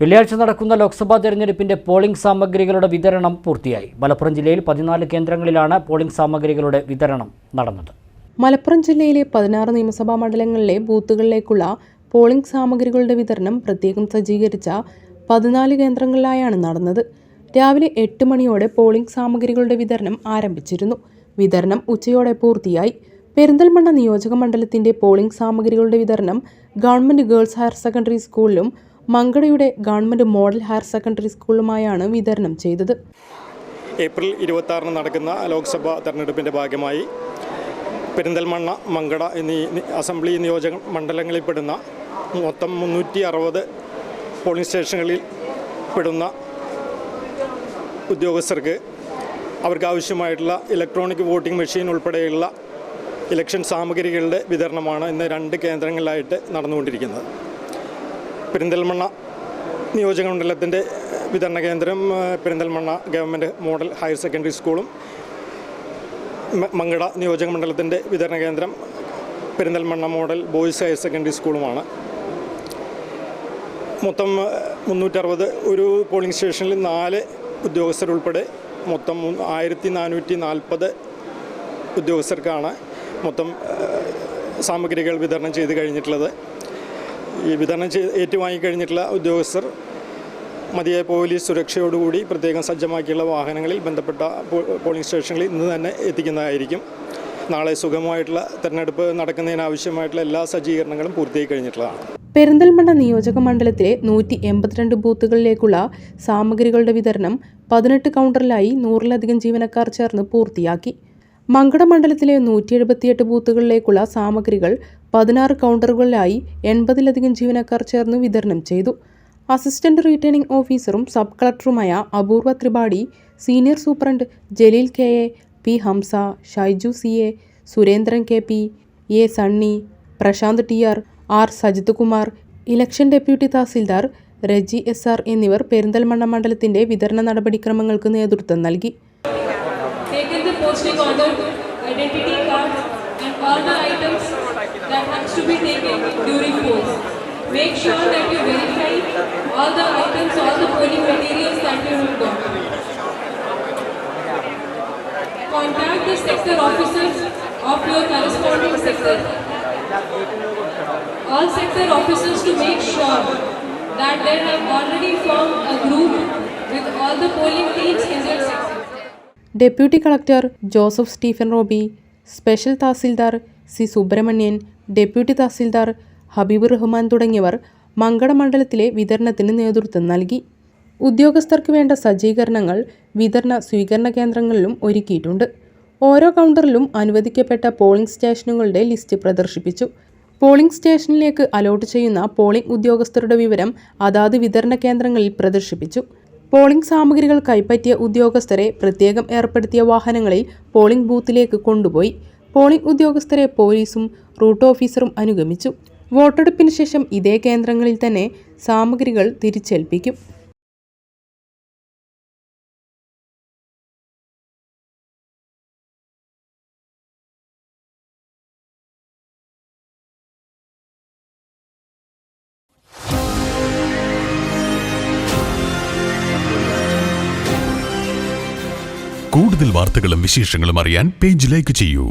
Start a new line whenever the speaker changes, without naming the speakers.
വെള്ളിയാഴ്ച നടക്കുന്ന ലോക്സഭാ തെരഞ്ഞെടുപ്പിന്റെ പോളിംഗ് സാമഗ്രികളുടെ വിതരണം പൂർത്തിയായി. മലപ്പുറം ജില്ലയിൽ പതിനാല് കേന്ദ്രങ്ങളിലാണ് പോളിംഗ് സാമഗ്രികളുടെ വിതരണം നടന്നത്.
മലപ്പുറം ജില്ലയിലെ പതിനാറ് നിയമസഭാ മണ്ഡലങ്ങളിലെ ബൂത്തുകളിലേക്കുള്ള പോളിംഗ് സാമഗ്രികളുടെ വിതരണം പ്രത്യേകം സജ്ജീകരിച്ച പതിനാല് കേന്ദ്രങ്ങളിലായാണ് നടന്നത്. രാവിലെ എട്ട് മണിയോടെ പോളിംഗ് സാമഗ്രികളുടെ വിതരണം ആരംഭിച്ചിരുന്നു. വിതരണം ഉച്ചയോടെ പൂർത്തിയായി. പെരിന്തൽമണ്ണ നിയോജക മണ്ഡലത്തിന്റെ പോളിംഗ് സാമഗ്രികളുടെ വിതരണം ഗവൺമെന്റ് ഗേൾസ് ഹയർ സെക്കൻഡറി സ്കൂളിലും മങ്കടയുടെ ഗവൺമെന്റ് മോഡൽ ഹയർ സെക്കൻഡറി സ്കൂളുമായാണ് വിതരണം ചെയ്തത്.
ഏപ്രിൽ ഇരുപത്തി ആറിന് നടക്കുന്ന ലോക്സഭാ തെരഞ്ഞെടുപ്പിന്റെ ഭാഗമായി പെരിന്തൽമണ്ണ മങ്കട എന്നീ അസംബ്ലി നിയോജക മണ്ഡലങ്ങളിൽ പെടുന്ന മൊത്തം മുന്നൂറ്റി അറുപത് പോളിംഗ് സ്റ്റേഷനുകളിൽ പെടുന്ന ഉദ്യോഗസ്ഥർക്ക് അവർക്ക് ആവശ്യമായിട്ടുള്ള ഇലക്ട്രോണിക് വോട്ടിംഗ് മെഷീൻ ഉൾപ്പെടെയുള്ള ഇലക്ഷൻ സാമഗ്രികളുടെ വിതരണമാണ് ഇന്ന് രണ്ട് കേന്ദ്രങ്ങളിലായിട്ട് നടന്നുകൊണ്ടിരിക്കുന്നത്. പെരിന്തൽമണ്ണ നിയോജക മണ്ഡലത്തിന്റെ വിതരണ കേന്ദ്രം Perinthalmanna government model higher secondary സ്കൂളും മങ്കട നിയോജക മണ്ഡലത്തിന്റെ വിതരണ കേന്ദ്രം Perinthalmanna model boys higher secondary സ്കൂളുമാണ്. മൊത്തം മുന്നൂറ്ററുപത് ഒരു പോളിംഗ് സ്റ്റേഷനിൽ നാല് ഉദ്യോഗസ്ഥരുൾപ്പെടെ മൊത്തം ആയിരത്തി നാനൂറ്റി നാൽപ്പത് ഉദ്യോഗസ്ഥർക്കാണ് മൊത്തം സാമഗ്രികൾ വിതരണം ചെയ്ത് കഴിഞ്ഞിട്ടുള്ളത്. ഈ വിതരണം ചെയ്ത് ഏറ്റുവാങ്ങിക്കഴിഞ്ഞിട്ടുള്ള ഉദ്യോഗസ്ഥർ മതിയായ പോലീസ് സുരക്ഷയോടുകൂടി പ്രത്യേകം സജ്ജമാക്കിയുള്ള വാഹനങ്ങളിൽ ബന്ധപ്പെട്ട പോളിംഗ് സ്റ്റേഷനുകളിൽ ഇന്ന് തന്നെ എത്തിക്കുന്നതായിരിക്കും. നാളെ സുഗമമായിട്ടുള്ള തെരഞ്ഞെടുപ്പ് നടക്കുന്നതിനാവശ്യമായിട്ടുള്ള എല്ലാ സജ്ജീകരണങ്ങളും പൂർത്തിയായി കഴിഞ്ഞിട്ടുള്ളതാണ്.
പെരിന്തൽമണ്ണ നിയോജക മണ്ഡലത്തിലെ നൂറ്റി എൺപത്തിരണ്ട് ബൂത്തുകളിലേക്കുള്ള സാമഗ്രികളുടെ വിതരണം പതിനെട്ട് കൗണ്ടറിലായി നൂറിലധികം ജീവനക്കാർ ചേർന്ന് പൂർത്തിയാക്കി. മങ്കട മണ്ഡലത്തിലെ നൂറ്റി എഴുപത്തിയെട്ട് ബൂത്തുകളിലേക്കുള്ള സാമഗ്രികൾ പതിനാറ് കൗണ്ടറുകളിലായി എൺപതിലധികം ജീവനക്കാർ ചേർന്ന് വിതരണം ചെയ്തു. അസിസ്റ്റന്റ് റിട്ടേണിംഗ് ഓഫീസറും sub കളക്ടറുമായ Apoorva Tripathi senior superintendent Jaleel K A P Hamsa Shaiju C A Surendran K P A Sunny Prashanth T R R Sajith Kumar election deputy tahsildar Reji S R എന്നിവർ പെരിന്തൽമണ്ണ മണ്ഡലത്തിന്റെ വിതരണ നടപടിക്രമങ്ങൾക്ക് നേതൃത്വം നൽകി.
Items that has to be taken during polls. Make sure that you verify all the items, all the polling materials that you have got. Contact the sector officers of your corresponding sector. All sector officers to make sure that they have already formed a group with all the polling teams in their sector.
Deputy collector Joseph Stephen Roby special tahsildar C Subrahmanyan Deputy tahsildar Habeeb Rahman തുടങ്ങിയവർ മങ്കട മണ്ഡലത്തിലെ വിതരണത്തിന് നേതൃത്വം നൽകി. ഉദ്യോഗസ്ഥർക്ക് വേണ്ട സജ്ജീകരണങ്ങൾ വിതരണ സ്വീകരണ കേന്ദ്രങ്ങളിലും ഒരുക്കിയിട്ടുണ്ട്. ഓരോ കൗണ്ടറിലും അനുവദിക്കപ്പെട്ട പോളിംഗ് സ്റ്റേഷനുകളുടെ ലിസ്റ്റ് പ്രദർശിപ്പിച്ചു. പോളിംഗ് സ്റ്റേഷനിലേക്ക് അലോട്ട് ചെയ്യുന്ന പോളിംഗ് ഉദ്യോഗസ്ഥരുടെ വിവരം അതാത് വിതരണ കേന്ദ്രങ്ങളിൽ പ്രദർശിപ്പിച്ചു. പോളിംഗ് സാമഗ്രികൾ കൈപ്പറ്റിയ ഉദ്യോഗസ്ഥരെ പ്രത്യേകം ഏർപ്പെടുത്തിയ വാഹനങ്ങളിൽ പോളിംഗ് ബൂത്തിലേക്ക് കൊണ്ടുപോയി. പോളിംഗ് ഉദ്യോഗസ്ഥരെ പോലീസും റൂട്ട് ഓഫീസറും അനുഗമിച്ചു. വോട്ടെടുപ്പിന് ശേഷം ഇതേ കേന്ദ്രങ്ങളിൽ തന്നെ സാമഗ്രികൾ തിരിച്ചേൽപ്പിക്കും.
കൂടുതൽ വാർത്തകളും വിശേഷങ്ങളും അറിയാൻ പേജ് ലൈക്ക് ചെയ്യൂ.